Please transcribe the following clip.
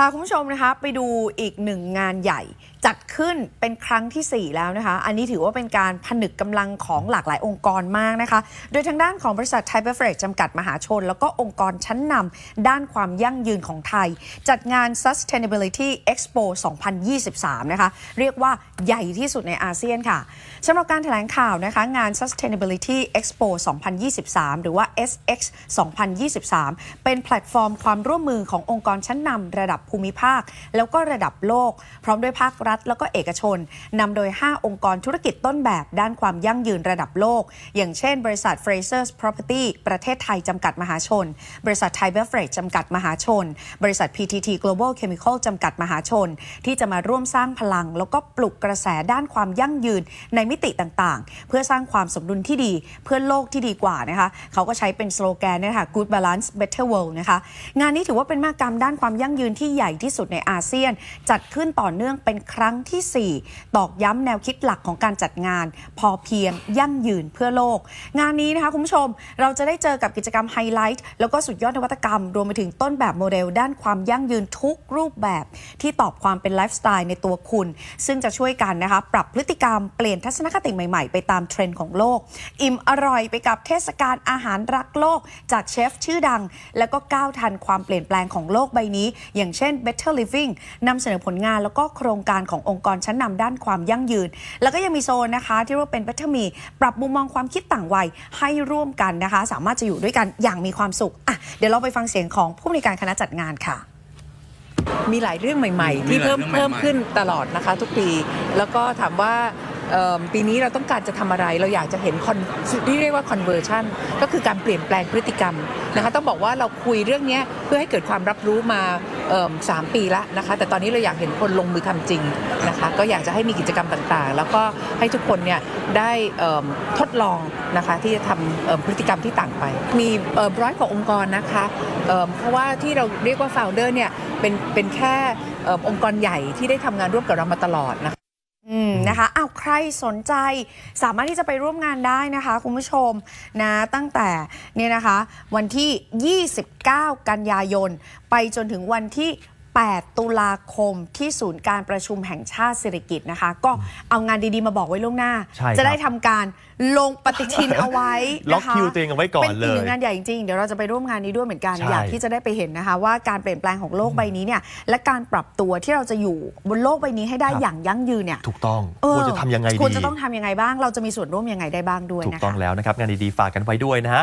พาคุณผู้ชมนะคะไปดูอีกหนึ่งงานใหญ่จัดขึ้นเป็นครั้งทีสี่ 4 แล้วนะคะ อันนี้ถือว่าเป็นการผนึกกำลังของหลากหลายองค์กรมากนะคะ โดยทางด้านของบริษัทไทยเบฟเรจจำกัดมหาชน แล้วก็องค์กรชั้นนำด้านความยั่งยืนของไทย จัดงาน Sustainability Expo 2023 นะคะ เรียกว่าใหญ่ที่สุดในอาเซียนค่ะสำหรับการแถลงข่าวนะคะงาน Sustainability Expo 2023 หรือว่า SX 2023 เป็นแพลตฟอร์มความร่วมมือขององค์กรชั้นนำระดับภูมิภาค แล้วก็ระดับโลก พร้อมด้วยภาครัฐ แล้วก็เอกชนนำโดย 5 องค์กรธุรกิจต้นแบบด้านความยั่งยืนระดับโลก อย่างเช่น บริษัท Frasers Property ประเทศไทยจำกัดมหาชน บริษัทไทยเบฟเรจจำกัดมหาชน บริษัท PTT Global Chemical จำกัดมหาชน ที่จะมาร่วมสร้างพลัง แล้วก็ปลุกกระแสด้านความยั่งยืนในมิติต่างๆ เพื่อสร้างความสมดุลที่ดีเพื่อโลกที่ดีกว่านะคะเขาก็ใช้เป็นสโลแกนนะคะ Good Balance Better World นะคะงานนี้ถือว่าเป็นมหกรรมด้านความยั่งยืนที่ใหญ่ที่สุดในอาเซียน จัดขึ้นต่อเนื่องเป็นครั้งทีสี่ 4 ตอกย้ำแนวคิดหลักของการจัดงาน พอเพียงยั่งยืนเพื่อโลก งานนี้นะคะคุณผู้ชม เราจะได้เจอกับกิจกรรมไฮไลท์แล้วก็สุดยอดนวัตกรรม รวมไปถึงต้นแบบโมเดล ด้านความยั่งยืนทุกรูปแบบ ที่ตอบความเป็นไลฟ์สไตล์ในตัวคุณ ซึ่งจะช่วยกันนะคะปรับพฤติกรรมเปลี่ยนทัศนคติใหม่ๆ ไปตามเทรนด์ของโลก อิ่มอร่อยไปกับเทศกาลอาหารรักโลก จากเชฟชื่อดัง แล้วก็ก้าวทันความเปลี่ยนแปลงของโลกใบนี้ อย่างเช่น Better Living นำเสนอผลงานแล้วก็โครงการขององค์กรชั้นนำด้านความยั่งยืน แล้วก็ยังมีโซนนะคะ ที่เรียกว่าเป็น Better Me ปรับมุมมองความคิดต่างวัยให้ร่วมกันนะคะ สามารถจะอยู่ด้วยกันอย่างมีความสุขอะเดี๋ยวเราไปฟังเสียงของผู้บริการคณะจัดงานค่ะ มีหลายเรื่องใหม่ๆ ที่มีหลายเพิ่มเรื่องใหม่ๆเพิ่มขึ้นตลอดนะคะทุกปี แล้วก็ถามว่าเอิ่มปีนี้เราต้องการจะทำอะไรเราอยากจะเห็น con- ที่เรียกว่า conversion ก็คือการเปลี่ยนแปลงพฤติกรรมนะคะต้องบอกว่าเราคุยเรื่องเนี้ยเพื่อให้เกิดความรับรู้มาเอิ่ม สามปีแล้วนะคะ แต่ตอนนี้เราอยากเห็นคนลงมือทำจริงนะคะ ก็อยากจะให้มีกิจกรรมต่างๆ แล้วก็ให้ทุกคนเนี่ยได้ทดลองนะคะที่จะทำพฤติกรรมที่ต่างไป มีร้อยกว่าองค์กรนะคะเเพราะว่าที่เราเรียกว่า founder เนี่ยเป็นเป็นแค่เอิ่มองค์กรใหญ่ที่ได้ทำงานร่วมกับเรามาตลอดนะคะ อืมนะคะอ้าวใครสนใจสามารถที่จะไปร่วมงานได้นะคะ คุณผู้ชมนะตั้งแต่เนี่ยนะคะ วันที่ 29 กันยายน ไปจนถึงวันที่ 8 ตุลาคมที่ศูนย์การประชุมแห่งชาติสิริกิติ์นะคะ ก็เอางานดีๆมาบอกไว้ล่วงหน้า ใช่ครับจะได้ทำการลงปฏิทินเอาไว้ล็อกนะคะคิวตัวเองเอาไว้ก่อนเป็นอีกหนึ่งเลยงานใหญ่จริงๆเดี๋ยวเราจะไปร่วมงานนี้ด้วยเหมือนกันใช่ อยากที่จะได้ไปเห็นนะคะ ว่าการเปลี่ยนแปลงของโลกใบนี้เนี่ยและการปรับตัวที่เราจะอยู่บนโลกใบนี้ให้ได้ครับอย่างยั่งยืนเนี่ยถูกต้องเออควรจะทำยังไงดีควรจะต้องทำยังไงบ้าง เราจะมีส่วนร่วมยังไงได้บ้างด้วยถูกนะคะ ต้องแล้วนะครับ งานดี ๆ ฝากกันไว้ด้วยนะฮะ